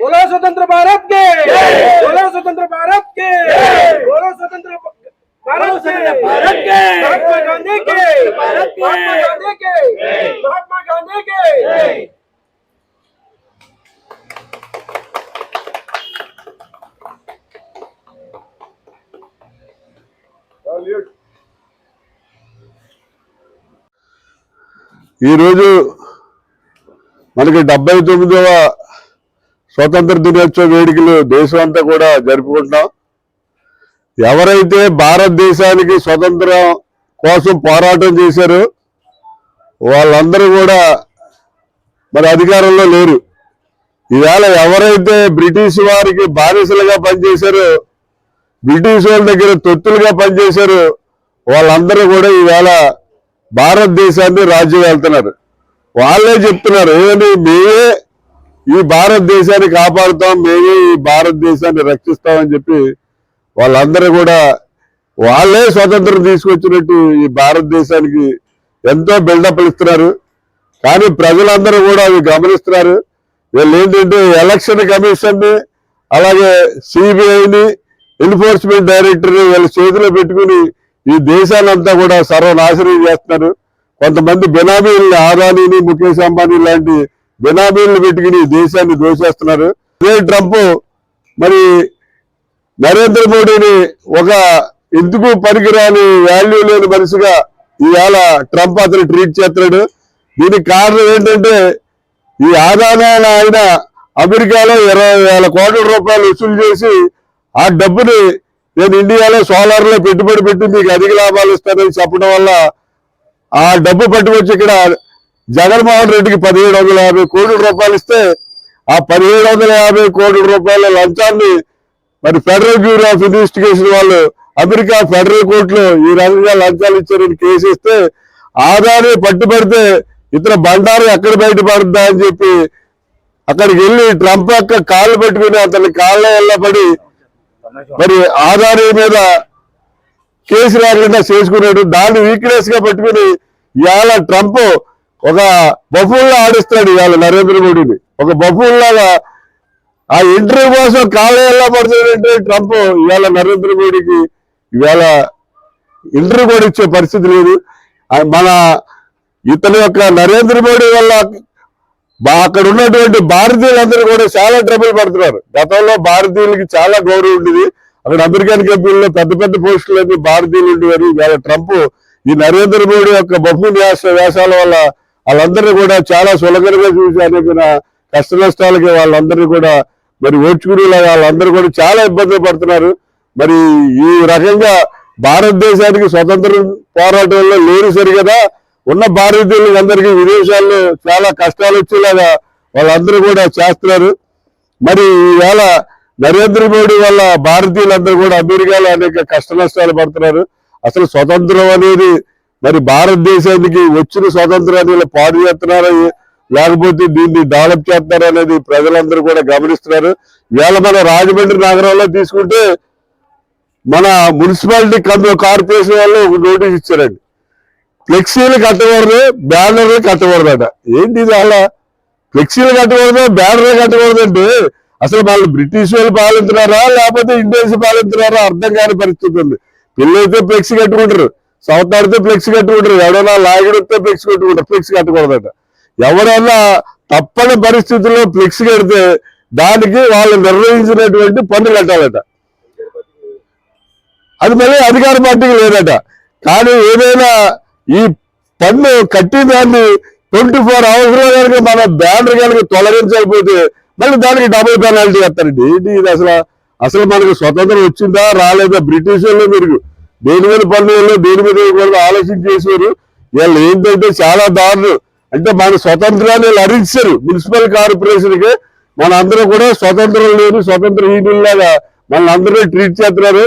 बोलो स्वतंत्र भारत के। बोलो स्वतंत्र भारत के। बोलो स्वतंत्र भारत के। भारत के। भारत के। ఈరోజు మనకి డెబ్బై తొమ్మిదవ స్వతంత్ర దినోత్సవ వేడుకలు దేశం అంతా కూడా జరుపుకుంటున్నాం. ఎవరైతే భారతదేశానికి స్వతంత్రం కోసం పోరాటం చేశారో వాళ్ళందరూ కూడా మరి అధికారంలో లేరు. ఈవేళ ఎవరైతే బ్రిటిష్ వారికి బానిసలుగా పనిచేశారో బ్రిటిష్ వాళ్ళ దగ్గర తొత్తులుగా పనిచేశారో వాళ్ళందరూ కూడా ఈవేళ భారతదేశాన్ని రాజ్యం వెళ్తున్నారు వాళ్ళే చెప్తున్నారు ఏమని మేమే ఈ భారతదేశాన్ని కాపాడుతాం మేమే ఈ భారతదేశాన్ని రక్షిస్తామని చెప్పి వాళ్ళందరూ కూడా వాళ్ళే స్వతంత్రం తీసుకొచ్చినట్టు ఈ భారతదేశానికి ఎంతో బిల్డప్ ఇస్తున్నారు. కానీ ప్రజలందరూ కూడా అవి గమనిస్తున్నారు. వీళ్ళు ఏంటంటే ఎలక్షన్ కమిషన్ని అలాగే సిబిఐని ఎన్ఫోర్స్మెంట్ డైరెక్టర్ని వీళ్ళ చేతిలో పెట్టుకుని ఈ దేశాలంతా కూడా సర్వనాశనం చేస్తున్నారు. కొంతమంది బినామీలు ఆదానీని ముఖేష్ అంబానీ లాంటి బినామీలను పెట్టుకుని ఈ దేశాన్ని దోషేస్తున్నారు. అదే ట్రంప్ మరి నరేంద్ర మోడీని ఒక ఎందుకు పనికిరాని వాల్యూ లేని మనిషిగా ఈవేళ ట్రంప్ అతను ట్రీట్ చేస్తున్నాడు. దీనికి కారణం ఏంటంటే ఈ ఆదాయాల ఆయన అమెరికాలో ఇరవై వేల కోట్ల రూపాయలు వసూలు చేసి ఆ డబ్బుని నేను ఇండియాలో సోలార్లో పెట్టుబడి పెట్టి మీకు అధిక లాభాలు ఇస్తానని చెప్పడం వల్ల ఆ డబ్బు పట్టుకొచ్చి ఇక్కడ జగన్మోహన్ రెడ్డికి పదిహేడు వందల యాభై కోట్ల రూపాయలు ఇస్తే ఆ పదిహేడు వందల యాభై కోట్ల రూపాయల లంచాన్ని మరి ఫెడరల్ బ్యూరో ఆఫ్ ఇన్వెస్టిగేషన్ వాళ్ళు అమెరికా ఫెడరల్ కోర్టులో ఈ రకంగా లంచాలు ఇచ్చారని కేసు ఇస్తే ఆదాని పట్టుబడితే ఇతర బండారు ఎక్కడ బయటపడుద్దా అని చెప్పి అక్కడికి వెళ్ళి ట్రంప్ యొక్క కాళ్ళు పట్టుకుని అతని కాళ్ళ వెళ్ళబడి మరి ఆధార్ మీద కేసు లేదా చేసుకున్నాడు దాన్ని వీక్నెస్గా పెట్టుకుని ఇవాళ ట్రంప్ ఒక బఫూన్లా ఆడిస్తాడు ఇవాళ నరేంద్ర మోడీని. ఒక బఫుల్లాగా ఆ ఇంటర్వ్యూ కోసం కాళ్ళ ఎలా పడుతుందంటే ట్రంప్ ఇవాళ నరేంద్ర మోడీకి ఇవాళ ఇంటర్వ్యూ కూడా ఇచ్చే పరిస్థితి లేదు. మన ఇతని యొక్క నరేంద్ర మోడీ వల్ల అక్కడ ఉన్నటువంటి భారతీయులందరూ కూడా చాలా ట్రబుల్ పడుతున్నారు. గతంలో భారతీయులకి చాలా గౌరవం ఉండేది. అక్కడ అమెరికన్ కంపెనీలో పెద్ద పెద్ద పోస్టులన్నీ భారతీయులు ఉండేవారు. ఇవాళ ట్రంప్ ఈ నరేంద్ర మోడీ యొక్క బహు వ్యాస వేషాల వల్ల వాళ్ళందరినీ కూడా చాలా సులభంగా చూసి అనేక కష్ట నష్టాలకి వాళ్ళందరినీ కూడా మరి ఓడ్చుకునేలాగా వాళ్ళందరూ కూడా చాలా ఇబ్బందులు పడుతున్నారు. మరి ఈ రకంగా భారతదేశానికి స్వతంత్రం పోరాటంలో లేరు సరిగదా. ఉన్న భారతీయులు అందరికీ విదేశాల్లో చాలా కష్టాలు వచ్చేలాగా వాళ్ళందరూ కూడా చేస్తున్నారు. మరి ఈవేళ నరేంద్ర మోడీ వల్ల భారతీయులందరూ కూడా అమెరికాలో అనేక కష్ట నష్టాలు పడుతున్నారు. అసలు స్వతంత్రం అనేది మరి భారతదేశానికి వచ్చిన స్వతంత్రాన్ని పాడు చేస్తున్నారా? లేకపోతే దీన్ని డెవలప్ చేస్తున్నారా అనేది ప్రజలందరూ కూడా గమనిస్తున్నారు. ఇవాళ మన రాజమండ్రి నగరంలో తీసుకుంటే మన మున్సిపాలిటీ కమ్- కార్పొరేషన్ వాళ్ళు ఒక నోటీస్ ఇచ్చారండి. ఫ్లెక్సీలు కట్టకూడదు బ్యానర్లు కట్టకూడదట. ఏంటి అలా? ఫ్లెక్సీలు కట్టకూడదు బ్యానర్లు కట్టకూడదంటే అసలు వాళ్ళు బ్రిటిష్ వాళ్ళు పాలించినారా లేకపోతే ఇండియన్స్ పాలించినారా? అర్థం కాని పరిస్థితి ఉంది. పిల్లలైతే ఫ్లెక్సీ కట్టుకుంటారు సౌత్ ఆడితే ఫ్లెక్సీ కట్టుకుంటారు ఎవడైనా లాగిడితే ఫ్లెక్సీ కట్టుకుంటారు ఫ్లెక్సీ కట్టకూడదట. ఎవరైనా తప్పని పరిస్థితుల్లో ఫ్లెక్సీ కడితే దానికి వాళ్ళు నిర్ణయించినటువంటి పన్ను కట్టాలట. అది మళ్ళీ అధికార పార్టీకి లేదట. కానీ ఏదైనా ఈ పన్ను కట్టిన దాన్ని ట్వంటీ ఫోర్ అవర్స్ కనుక మన బ్యానర్ కనుక తొలగించకపోతే మళ్ళీ దానికి డబుల్ పెనాల్టీ వేస్తారండి ఏంటి ఇది అసలు? అసలు మనకు స్వతంత్రం వచ్చిందా? రాలేదా? బ్రిటిష్ వాళ్ళు మీరు దేని మీద పన్ను వాళ్ళు దేని మీద ఆలోచన చేసేవారు వీళ్ళు ఏంటంటే చాలా దారుణం. అంటే మన స్వతంత్రాన్ని వీళ్ళు మున్సిపల్ కార్పొరేషన్కి మనందరూ కూడా స్వతంత్రం లేదు స్వతంత్ర హీనుల్లాగా మనందరినీ అందరూ ట్రీట్ చేస్తున్నారు.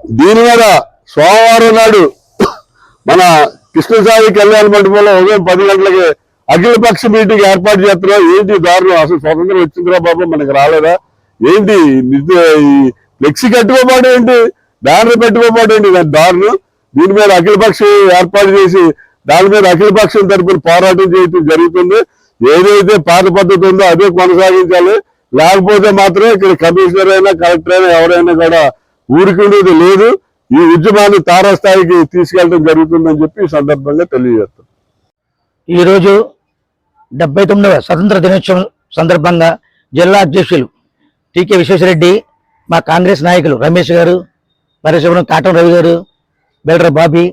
దీని మీద సోమవారం నాడు మన కృష్ణసాయి కళ్యాణ మండపంలో ఉదయం పది గంటలకి అఖిలపక్ష మీటింగ్ ఏర్పాటు చేస్తున్నాం ఏంటి దారుణం? అసలు స్వతంత్రం వచ్చిందిరా బాబు మనకి రాలేదా? ఏంటి నిజ- ఈ ఫ్లెక్సీ కట్టుకోపాటు ఏంటి? బ్యానర్ పెట్టుకోపాటు ఏంటి? దాని దారుణం. దీని మీద అఖిలపక్ష ఏర్పాటు చేసి దాని మీద అఖిలపక్షం తరపున పోరాటం చేయడం జరుగుతుంది. ఏదైతే పాత పద్ధతి ఉందో అదే కొనసాగించాలి. లేకపోతే మాత్రం ఇక్కడ కమిషనర్ అయినా కలెక్టర్ అయినా ఎవరైనా కూడా ఊరికి ఉండేది లేదు. ఈ ఉద్యమాన్ని తారాస్థాయికి తీసుకెళ్ళడం జరుగుతుందని చెప్పి ఈ సందర్భంగా తెలియజేస్తాం. ఈరోజు డెబ్బై తొమ్మిదవ స్వతంత్ర దినోత్సవం సందర్భంగా జిల్లా అధ్యక్షులు టీకే విశ్వేశ్వరరెడ్డి మా కాంగ్రెస్ నాయకులు రమేష్ గారు పరశుభ్రం కాటం రవి గారు బెల్ర బాబీ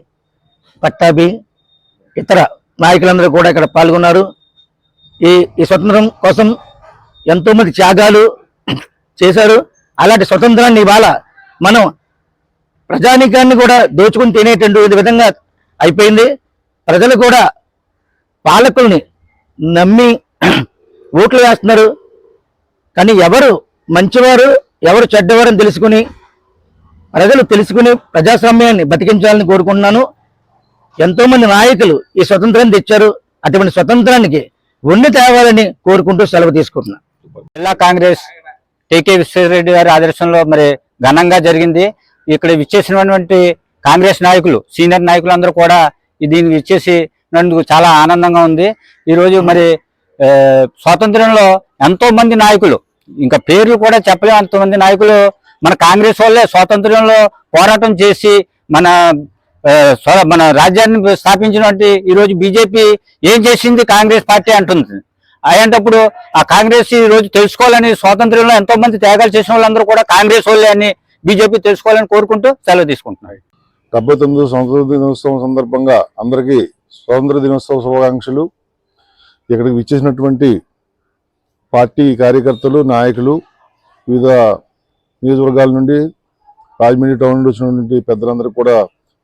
పట్టాభి ఇతర నాయకులందరూ కూడా ఇక్కడ పాల్గొన్నారు. ఈ ఈ స్వతంత్రం కోసం ఎంతోమంది త్యాగాలు చేశారు. అలాంటి స్వతంత్రాన్ని ఇవాళ మనం ప్రజానీకాన్ని కూడా దోచుకుని తినేటువంటి విధంగా అయిపోయింది. ప్రజలు కూడా పాలకుల్ని నమ్మి ఓట్లు వేస్తున్నారు. కానీ ఎవరు మంచివారు ఎవరు చెడ్డవారని తెలుసుకుని ప్రజలు తెలుసుకుని ప్రజాస్వామ్యాన్ని బతికించాలని కోరుకుంటున్నాను. ఎంతోమంది నాయకులు ఈ స్వతంత్రాన్ని తెచ్చారు. అటువంటి స్వతంత్రానికి ఉన్ని తేవాలని కోరుకుంటూ సెలవు తీసుకుంటున్నాను. జిల్లా కాంగ్రెస్ టీకే విశ్వేశ్వరరెడ్డి గారి ఆదర్శంలో మరి ఘనంగా జరిగింది. ఇక్కడ విచ్చేసినటువంటి కాంగ్రెస్ నాయకులు సీనియర్ నాయకులు అందరూ కూడా దీన్ని దీనికి విచ్చేసినందుకు చాలా ఆనందంగా ఉంది. ఈరోజు మరి స్వాతంత్రంలో ఎంతో మంది నాయకులు ఇంకా పేర్లు కూడా చెప్పలేము అంతమంది నాయకులు మన కాంగ్రెస్ వాళ్ళే స్వాతంత్రంలో పోరాటం చేసి మన మన రాజ్యాన్ని స్థాపించినటువంటి ఈ రోజు బీజేపీ ఏం చేసింది కాంగ్రెస్ పార్టీ అంటుంది. అలాంటప్పుడు ఆ కాంగ్రెస్ ఈ రోజు తెలుసుకోవాలని స్వాతంత్రంలో ఎంతో మంది త్యాగాలు చేసిన వాళ్ళందరూ కూడా కాంగ్రెస్ వాళ్ళే అని బీజేపీ తెలుసుకోవాలని కోరుకుంటూ సెలవు తీసుకుంటున్నాయి డెబ్బై తొమ్మిది స్వాతంత్ర దినోత్సవం సందర్భంగా అందరికీ స్వాతంత్ర దినోత్సవ శుభాకాంక్షలు. ఇక్కడికి విచ్చేసినటువంటి పార్టీ కార్యకర్తలు నాయకులు వివిధ నియోజకవర్గాల నుండి రాజమండ్రి టౌన్ నుండి వచ్చినటువంటి పెద్దలందరికీ కూడా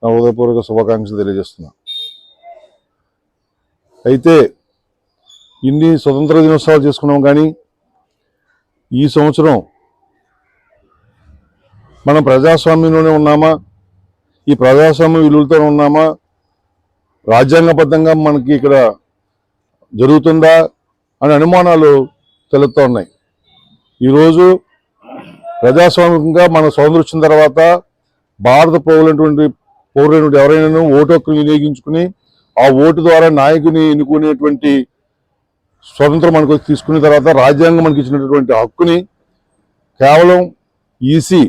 నా హృదయపూర్వక శుభాకాంక్షలు తెలియజేస్తున్నా అయితే ఇన్ని స్వతంత్ర దినోత్సవాలు చేసుకున్నాం కానీ ఈ సంవత్సరం మనం ప్రజాస్వామ్యంలోనే ఉన్నామా? ఈ ప్రజాస్వామ్య విలువలతో ఉన్నామా? రాజ్యాంగబద్ధంగా మనకి ఇక్కడ జరుగుతుందా? అనే అనుమానాలు తెలుస్తూ ఉన్నాయి. ఈరోజు ప్రజాస్వామికంగా మన స్వాతంత్రం వచ్చిన తర్వాత భారత పౌరులైనటువంటి పౌరులైనటువంటి ఎవరైనా ఓటు హక్కును వినియోగించుకుని ఆ ఓటు ద్వారా నాయకుని ఎన్నుకునేటువంటి స్వతంత్రం మనకు తీసుకున్న తర్వాత రాజ్యాంగం మనకి ఇచ్చినటువంటి హక్కుని కేవలం ఈసీ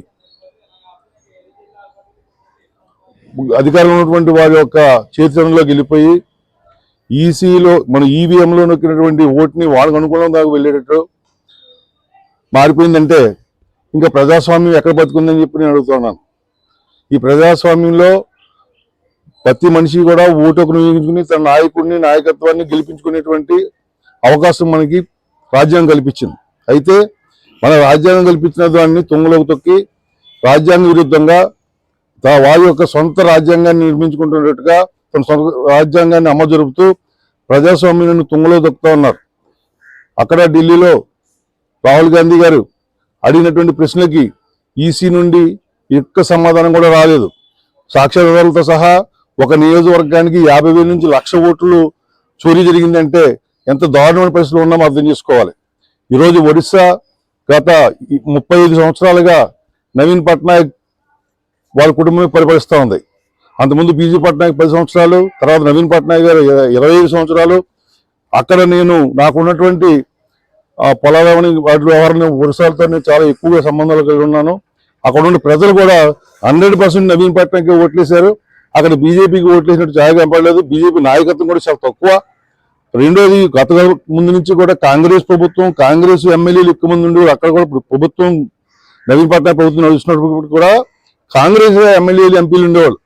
అధికారంలో ఉన్నటువంటి వారి యొక్క చేతిలోకి వెళ్ళిపోయి ఈసీలో మన ఈవీఎంలో నొక్కినటువంటి ఓటుని వాళ్ళకు అనుకూలం దాకా వెళ్ళేటట్టు మారిపోయిందంటే ఇంకా ప్రజాస్వామ్యం ఎక్కడ బతుకుందని చెప్పి నేను అడుగుతున్నాను ఈ ప్రజాస్వామ్యంలో ప్రతి మనిషి కూడా ఓటుకు నియోగించుకుని తన నాయకుడిని నాయకత్వాన్ని గెలిపించుకునేటువంటి అవకాశం మనకి రాజ్యాంగం కల్పించింది. అయితే మన రాజ్యాంగం కల్పించిన దాన్ని తొంగలోకి తొక్కి రాజ్యాంగ విరుద్ధంగా వారి యొక్క సొంత రాజ్యాంగాన్ని నిర్మించుకుంటున్నట్టుగా తన సొంత రాజ్యాంగాన్ని అమలు జరుపుతూ ప్రజాస్వామ్యాన్ని తుంగలో దొక్కుతూ ఉన్నారు. అక్కడ ఢిల్లీలో రాహుల్ గాంధీ గారు అడిగినటువంటి ప్రశ్నలకి ఈసీ నుండి ఎక్కువ సమాధానం కూడా రాలేదు. సాక్ష్యాధారాలతో సహా ఒక నియోజకవర్గానికి యాభై వేల నుంచి లక్ష ఓట్లు చోరీ జరిగిందంటే ఎంత దారుణమైన పరిస్థితులు ఉన్నామో అర్థం చేసుకోవాలి. ఈరోజు ఒడిశా గత ముప్పై సంవత్సరాలుగా నవీన్ పట్నాయక్ వాళ్ళ కుటుంబమే పరిపాలిస్తూ ఉంది. అంతకుముందు పీజీ పట్నాయక్ పది సంవత్సరాలు తర్వాత నవీన్ పట్నాయక్ గారు ఇరవై ఐదు సంవత్సరాలు. అక్కడ నేను నాకున్నటువంటి పొలాలని వాటి వ్యవహారం వరుసలతో నేను చాలా ఎక్కువగా సంబంధాలు కలిగి ఉన్నాను. అక్కడ ఉన్న ప్రజలు కూడా హండ్రెడ్ పర్సెంట్ నవీన్ పట్నాయక్ ఓట్లేశారు. అక్కడ బీజేపీకి ఓట్లేసినట్టు ఛాయ కనపడలేదు. బీజేపీ నాయకత్వం కూడా చాలా తక్కువ. రెండోది గత ముందు నుంచి కూడా కాంగ్రెస్ ప్రభుత్వం కాంగ్రెస్ ఎమ్మెల్యేలు ఎక్కువ మంది ఉండి అక్కడ కూడా ఇప్పుడు ప్రభుత్వం నవీన్ పట్నాయక్ ప్రభుత్వం నడుస్తున్నప్పుడు కూడా కాంగ్రెస్ ఎమ్మెల్యేలు ఎంపీలు ఉండేవాళ్ళు.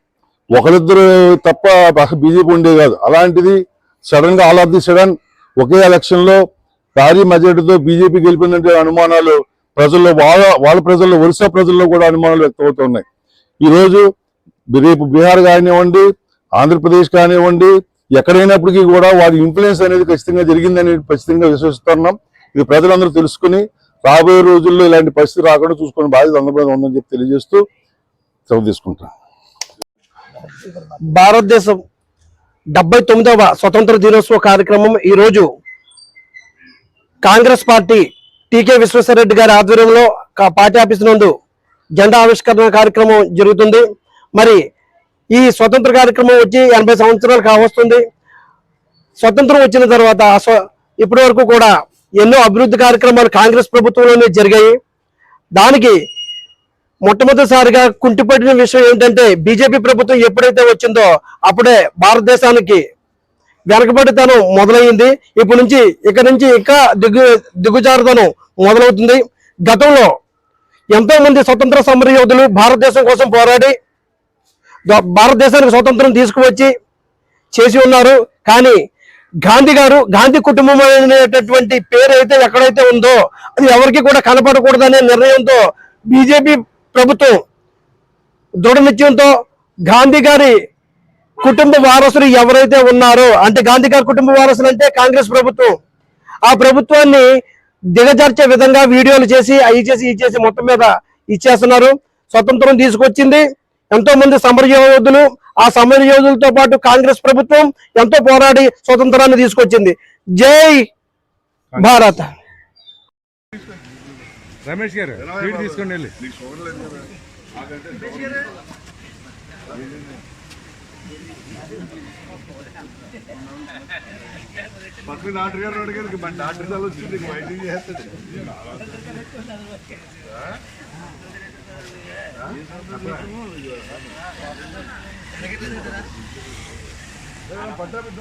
ఒకరిద్దరు తప్ప బీజేపీ ఉండేది కాదు. అలాంటిది సడన్గా ఆల్ ఆఫ్ ది సడన్ ఒకే ఎలక్షన్లో భారీ మెజార్టీతో బీజేపీ గెలిపిందంటే అనుమానాలు ప్రజల్లో వాళ్ళ వాళ్ళ ప్రజల్లో ఒరిస్సా ప్రజల్లో కూడా అనుమానాలు వ్యక్తమవుతున్నాయి. ఈ రోజు రేపు బీహార్ కానివ్వండి ఆంధ్రప్రదేశ్ కానివ్వండి ఎక్కడైనప్పటికీ కూడా వారి ఇన్ఫ్లుయెన్స్ అనేది ఖచ్చితంగా జరిగిందని ఖచ్చితంగా విశ్వసిస్తున్నాం. ఇది ప్రజలందరూ తెలుసుకుని రాబోయే రోజుల్లో ఇలాంటి పరిస్థితి రాకుండా చూసుకునే బాధ్యత అందరి ఉందని చెప్పి తెలియజేస్తూ సెలవు తీసుకుంటాను భారతదేశం డెబ్బై తొమ్మిదవ స్వతంత్ర దినోత్సవ కార్యక్రమం ఈరోజు కాంగ్రెస్ పార్టీ టీకే విశ్వేశ్వరరెడ్డి గారి ఆధ్వర్యంలో పార్టీ ఆఫీస్ నందు జెండా ఆవిష్కరణ కార్యక్రమం జరుగుతుంది. మరి ఈ స్వతంత్ర కార్యక్రమం వచ్చి ఎనభై సంవత్సరాలు కావస్తుంది. స్వతంత్రం వచ్చిన తర్వాత ఇప్పటి వరకు కూడా ఎన్నో అభివృద్ధి కార్యక్రమాలు కాంగ్రెస్ ప్రభుత్వంలోనే జరిగాయి. దానికి మొట్టమొదటిసారిగా కుంటిపడిన విషయం ఏంటంటే బీజేపీ ప్రభుత్వం ఎప్పుడైతే వచ్చిందో అప్పుడే భారతదేశానికి వెనకబడితనం మొదలైంది ఇప్పటి నుంచి ఇక నుంచి ఇంకా దిగు దిగుజారుతనం మొదలవుతుంది. గతంలో ఎంతో మంది స్వతంత్ర సమర యోధులు భారతదేశం కోసం పోరాడి భారతదేశానికి స్వతంత్రం తీసుకువచ్చి చేసి ఉన్నారు. కానీ గాంధీ గారు గాంధీ కుటుంబం అనేటటువంటి పేరు అయితే ఎక్కడైతే ఉందో అది ఎవరికి కూడా కనపడకూడదనే నిర్ణయంతో బీజేపీ ప్రభుత్వం దృఢ నిశ్చయంతో గాంధీ గారి కుటుంబ వారసులు ఎవరైతే ఉన్నారో అంటే గాంధీ గారి కుటుంబ వారసులు అంటే కాంగ్రెస్ ప్రభుత్వం ఆ ప్రభుత్వాన్ని దిగజార్చే విధంగా వీడియోలు చేసి అవి చేసి ఇవి చేసి మొత్తం మీద ఇచ్చేస్తున్నారు. స్వతంత్రం తీసుకొచ్చింది. ఎంతో మంది సమర యోధులు ఆ సమర యోధులతో పాటు కాంగ్రెస్ ప్రభుత్వం ఎంతో పోరాడి స్వతంత్రాన్ని తీసుకొచ్చింది. జై భారత్! రమేష్ గారు స్వీట్ తీసుకోండి వెళ్ళి పక్కన డాక్టర్ గారు అడిగారు మన డాక్టర్ చాలా వచ్చింది వైద్యం చేస్తాడు పట్టా బిడ్డ